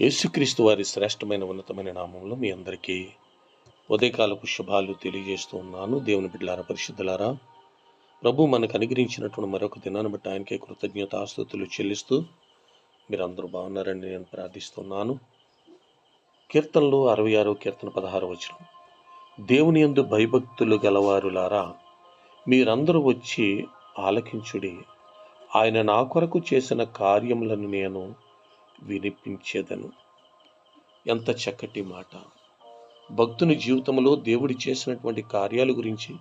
యేసుక్రీస్తు వారి శ్రేష్టమైన ఉన్నతమైన నామంలో మీ అందరికీ ఉదయకాలపు శుభాలు తెలియజేస్తూ ఉన్నాను. దేవుని బిడ్డలారా పరిశుద్ధులారా ప్రభు మనకు అనుగ్రహించినటువంటి మరొక దినాన్ని బట్టి ఆయనకే కృతజ్ఞత ఆస్తుతులు చెల్లిస్తూ మీరందరూ బాగున్నారని నేను ప్రార్థిస్తున్నాను. కీర్తనలు అరవై ఆరు కీర్తన పదహారు వచ్చిన దేవుని యందు భయభక్తులు గలవారులారా మీరందరూ వచ్చి ఆలకించుడి. ఆయన నా కొరకు చేసిన కార్యములను నేను వినిపించేదను. ఎంత చక్కటి మాట. భక్తుని జీవితంలో దేవుడి చేసినటువంటి కార్యాల గురించి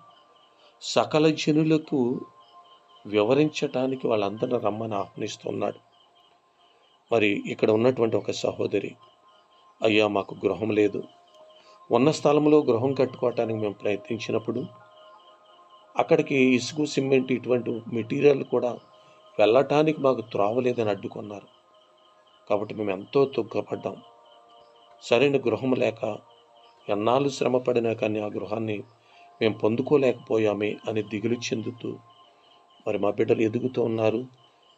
సకల జనులకు వివరించటానికి వాళ్ళందరిని రమ్మని ఆహ్వానిస్తున్నాడు. మరి ఇక్కడ ఉన్నటువంటి ఒక సహోదరి అయ్యా మాకు గృహం లేదు. ఉన్న స్థలంలో గృహం కట్టుకోవటానికి మేము ప్రయత్నించినప్పుడు అక్కడికి ఇసుక సిమెంట్ ఇటువంటి మెటీరియల్ కూడా వెళ్ళటానికి మాకు త్రావలేదని అడ్డుకున్నారు. కాబట్టి మేము ఎంతో దుఃఖపడ్డాం. సరైన గృహం లేక ఎన్నాళ్ళు శ్రమపడినా కానీ ఆ గృహాన్ని మేము పొందుకోలేకపోయామే అని దిగులు చెందుతూ మరి మా బిడ్డలు ఎదుగుతూ ఉన్నారు.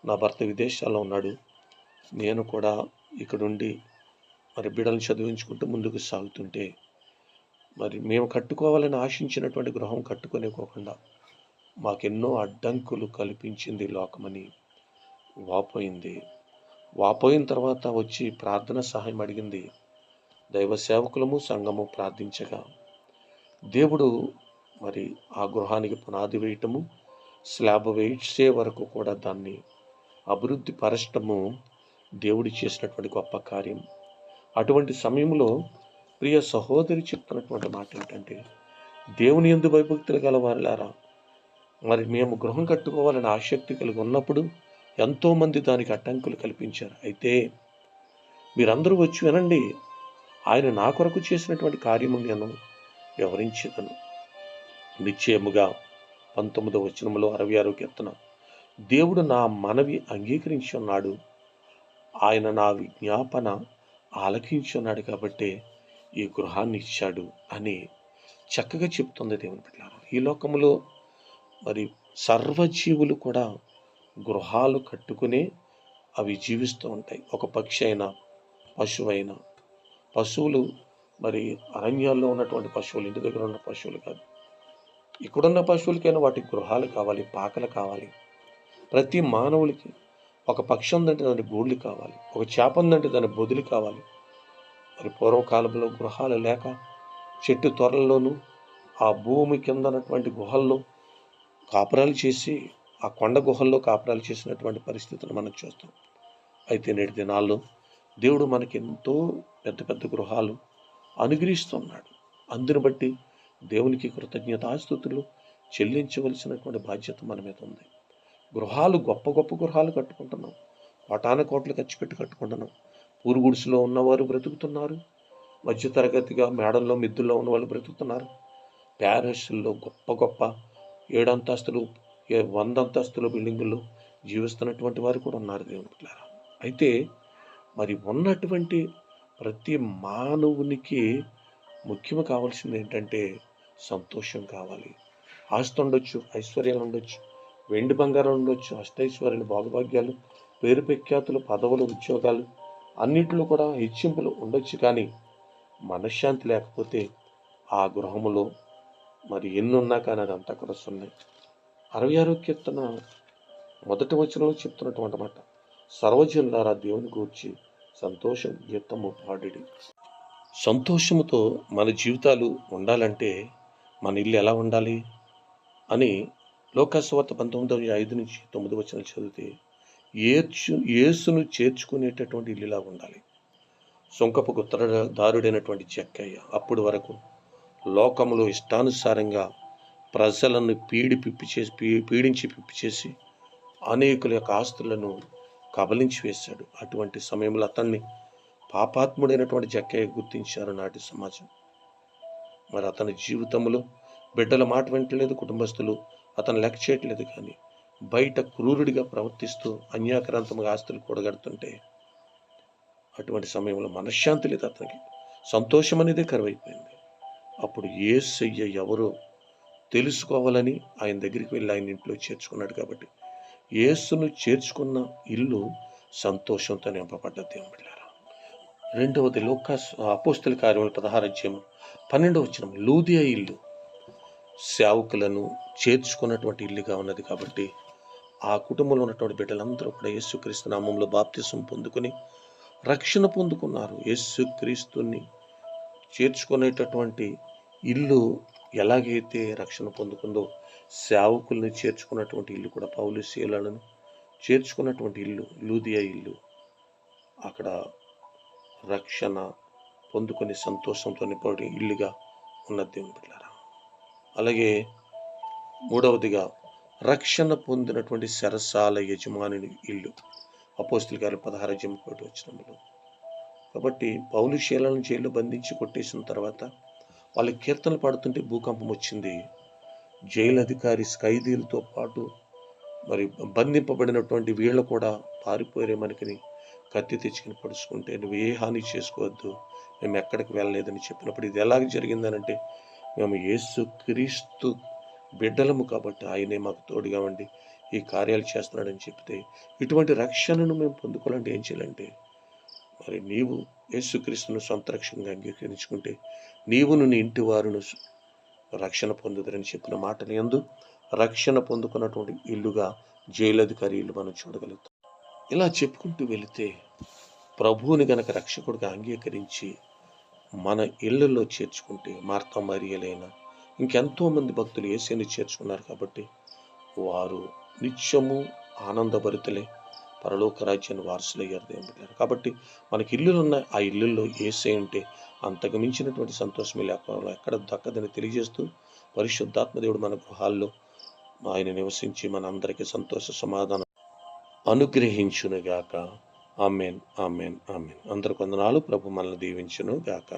నా భర్త విదేశాల్లో ఉన్నాడు. నేను కూడా ఇక్కడుండి మరి బిడ్డలను చదివించుకుంటూ ముందుకు సాగుతుంటే మరి మేము కట్టుకోవాలని ఆశించినటువంటి గృహం కట్టుకునేకోకుండా మాకెన్నో అడ్డంకులు కల్పించింది లోకమని వాపోయింది. వాపోయిన తర్వాత వచ్చి ప్రార్థన సహాయం అడిగింది. దైవ సేవకులము సంఘము ప్రార్థించగా దేవుడు మరి ఆ గృహానికి పునాది వేయటము స్లాబ్ వేయించే వరకు కూడా దాన్ని అభివృద్ధి పరచటము దేవుడి చేసినటువంటి గొప్ప కార్యం. అటువంటి సమయంలో ప్రియ సహోదరి చెప్తున్నటువంటి మాట ఏంటంటే దేవుని ఎందు భయభక్తులు గలవారులారా మరి మేము గృహం కట్టుకోవాలని ఆసక్తి కలిగి ఉన్నప్పుడు ఎంతోమంది దానికి అడ్డంకులు కల్పించారు. అయితే మీరందరూ వచ్చి వినండి ఆయన నా కొరకు చేసినటువంటి కార్యము నేను వివరించేదను. నిశ్చయముగా పంతొమ్మిదవ వచనములో అరవై ఆరో కీర్తన దేవుడు నా మనవి అంగీకరించి ఉన్నాడు. ఆయన నా విజ్ఞాపన ఆలకించి ఉన్నాడు కాబట్టి ఈ గృహాన్ని ఇచ్చాడు అని చక్కగా చెప్తుంది దేవుని బిడ్డ ఈ లోకములో మరి సర్వజీవులు కూడా గృహాలు కట్టుకునే అవి జీవిస్తూ ఉంటాయి. ఒక పక్షి అయినా పశువైనా పశువులు మరి అరణ్యాల్లో ఉన్నటువంటి పశువులు ఇంటి దగ్గర ఉన్న పశువులు కాదు. ఇక్కడున్న పశువులకైనా వాటి గృహాలు కావాలి పాకలు కావాలి. ప్రతి మానవులకి ఒక పక్షి ఉందంటే దాని గూళ్ళు కావాలి. ఒక చేప ఉందంటే దాని బొదులు కావాలి. మరి పూర్వకాలంలో గృహాలు లేక చెట్టు త్వరల్లోనూ ఆ భూమి కింద ఉన్నటువంటి గుహల్లో కాపురాలు చేసి ఆ కొండ గుహల్లో కాపురాలు చేసినటువంటి పరిస్థితులు మనం చూస్తాం. అయితే నేటి దినాల్లో దేవుడు మనకి ఎంతో పెద్ద పెద్ద గృహాలు అనుగ్రహిస్తున్నాడు. అందుని బట్టి దేవునికి కృతజ్ఞతాస్థుతులు చెల్లించవలసినటువంటి బాధ్యత మన మీద ఉంది. గృహాలు గొప్ప గొప్ప గృహాలు కట్టుకుంటున్నాం. కోటాన కోట్లు ఖర్చు పెట్టి కట్టుకుంటున్నాం. పూరుగుడిసులో ఉన్నవారు బ్రతుకుతున్నారు. మధ్యతరగతిగా మేడల్లో మిద్దుల్లో ఉన్న వాళ్ళు బ్రతుకుతున్నారు. ప్యారిస్లో గొప్ప గొప్ప ఏడంతస్తులు వంద అంతస్తుల బిల్డింగుల్లో జీవిస్తున్నటువంటి వారు కూడా ఉన్నారు దేవుని అయితే మరి ఉన్నటువంటి ప్రతి మానవునికి ముఖ్యం కావాల్సింది ఏంటంటే సంతోషం కావాలి. ఆస్తి ఉండొచ్చు ఐశ్వర్యాలు ఉండొచ్చు వెండి బంగారం ఉండొచ్చు అష్టైశ్వర్యాలు భాగభాగ్యాలు పేరు ప్రఖ్యాతులు పదవులు ఉద్యోగాలు అన్నింటిలో కూడా హెచ్చింపులు ఉండొచ్చు కానీ మనశ్శాంతి లేకపోతే ఆ గృహములో మరి ఎన్నున్నా కానీ అది అంతా కూడా సున్నాయి అరవై ఆరో కీర్తన మొదటి వచనంలో చెప్తున్నటువంటి మాట. సర్వజనులారా దేవుని గూర్చి సంతోషం గీతము పాడిడి. సంతోషముతో మన జీవితాలు ఉండాలంటే మన ఇల్లు ఎలా ఉండాలి అని లోకాసువార్త పంతొమ్మిది ఐదు నుంచి తొమ్మిది వచ్చిన చదివితే ఏర్చు ఏసును చేర్చుకునేటటువంటి ఇల్లులా ఉండాలి. సొంకపు ఉత్తరదారుడైనటువంటి చెక్కయ్య అప్పటి వరకు లోకములో ఇష్టానుసారంగా ప్రజలను పీడి పిప్పి చేసి పీ- పీడించి పిప్పి చేసి అనేకుల యొక్క ఆస్తులను కబలించి వేశాడు. అటువంటి సమయంలో అతన్ని పాపాత్ముడైనటువంటి జక్కయ్య గుర్తించారు నాటి సమాజం. మరి అతని జీవితంలో బిడ్డల మాట వింటలేదు కుటుంబస్తులు అతను లెక్క చేయట్లేదు కానీ బయట క్రూరుడిగా ప్రవర్తిస్తూ అన్యాక్రాంతముగా ఆస్తులు కూడగడుతుంటే అటువంటి సమయంలో మనశ్శాంతి లేదు అతనికి. సంతోషం అనేదే కరువైపోయింది. అప్పుడు ఏసయ్య ఎవరో తెలుసుకోవాలని ఆయన దగ్గరికి వెళ్ళి ఆయన ఇంట్లో చేర్చుకున్నాడు కాబట్టి. యేసును చేర్చుకున్న ఇల్లు సంతోషంతో నింపబడ్డ దేవుని రెండవది లోక అపోస్తుల కార్యములు పదహారు అధ్యాయం పన్నెండవ వచ్చిన లూదియా ఇల్లు సేవకులను చేర్చుకున్నటువంటి ఇల్లుగా ఉన్నది కాబట్టి ఆ కుటుంబంలో ఉన్నటువంటి బిడ్డలందరూ కూడా యేసుక్రీస్తు నామంలో బాప్తిసం పొందుకుని రక్షణ పొందుకున్నారు. యేసుక్రీస్తుని చేర్చుకునేటటువంటి ఇల్లు ఎలాగైతే రక్షణ పొందుకుందో సేవకుల్ని చేర్చుకున్నటువంటి ఇల్లు కూడా పౌలు శీలను చేర్చుకున్నటువంటి ఇల్లు లూదియా ఇల్లు. అక్కడ రక్షణ పొందుకొని సంతోషంతో నింపబడి ఇల్లుగా ఉన్న దేవుని బిడ్డారా అలాగే మూడవదిగా రక్షణ పొందినటువంటి సరసాల యజమాని ఇల్లు. అపోస్తుల గారు పదహారు జమ్మకోటి వచ్చినప్పుడు కాబట్టి పౌలు శీలను జైల్లో బంధించి కొట్టేసిన తర్వాత వాళ్ళు కీర్తనలు పాడుతుంటే భూకంపం వచ్చింది. జైలు అధికారి ఖైదీలతో పాటు మరి బంధింపబడినటువంటి వీళ్ళు కూడా పారిపోయారే మనకిని. కత్తి తెచ్చుకుని పడుచుకుంటే నువ్వు ఏ హాని చేసుకోవద్దు. మేము ఎక్కడికి వెళ్ళలేదని చెప్పినప్పుడు ఇది ఎలాగ జరిగిందనంటే మేము యేసు క్రీస్తు బిడ్డలము కాబట్టి ఆయనే మాకు తోడుగా ఉండి ఈ కార్యాలు చేస్తున్నాడని చెప్తే ఇటువంటి రక్షణను మేము పొందుకోవాలంటే ఏం చేయాలంటే మరి నీవు యేసుక్రీస్తును సొంత రక్షణగా అంగీకరించుకుంటే నీవును నీ ఇంటి వారును రక్షణ పొందుదరని చెప్పిన మాటలు ఎందు రక్షణ పొందుకున్నటువంటి ఇల్లుగా జైలధికారి ఇల్లు మనం చూడగలుగుతాం. ఇలా చెప్పుకుంటూ వెళితే ప్రభువుని గనక రక్షకుడిగా అంగీకరించి మన ఇళ్ళల్లో చేర్చుకుంటే మార్తా మరియలైన ఇంకెంతో మంది భక్తులు ఏసీని చేర్చుకున్నారు కాబట్టి వారు నిత్యము ఆనందభరితలే పరలోక రాజ్యాన్ని వారసులయ్యారు దేవుని కాబట్టి మనకి ఇల్లులు ఉన్నాయి ఆ ఇల్లుల్లో ఏసే ఉంటే అంతకు మించినటువంటి సంతోషమే లేకపోవడం ఎక్కడ దక్కదని తెలియజేస్తూ పరిశుద్ధాత్మ దేవుడు మన గృహాల్లో ఆయన నివసించి మన అందరికీ సంతోష సమాధానం అనుగ్రహించును గాక ఆమెన్ ఆమెన్ ఆమెన్. అందరు కొందనాలు ప్రభు మనల్ని దీవించును గాక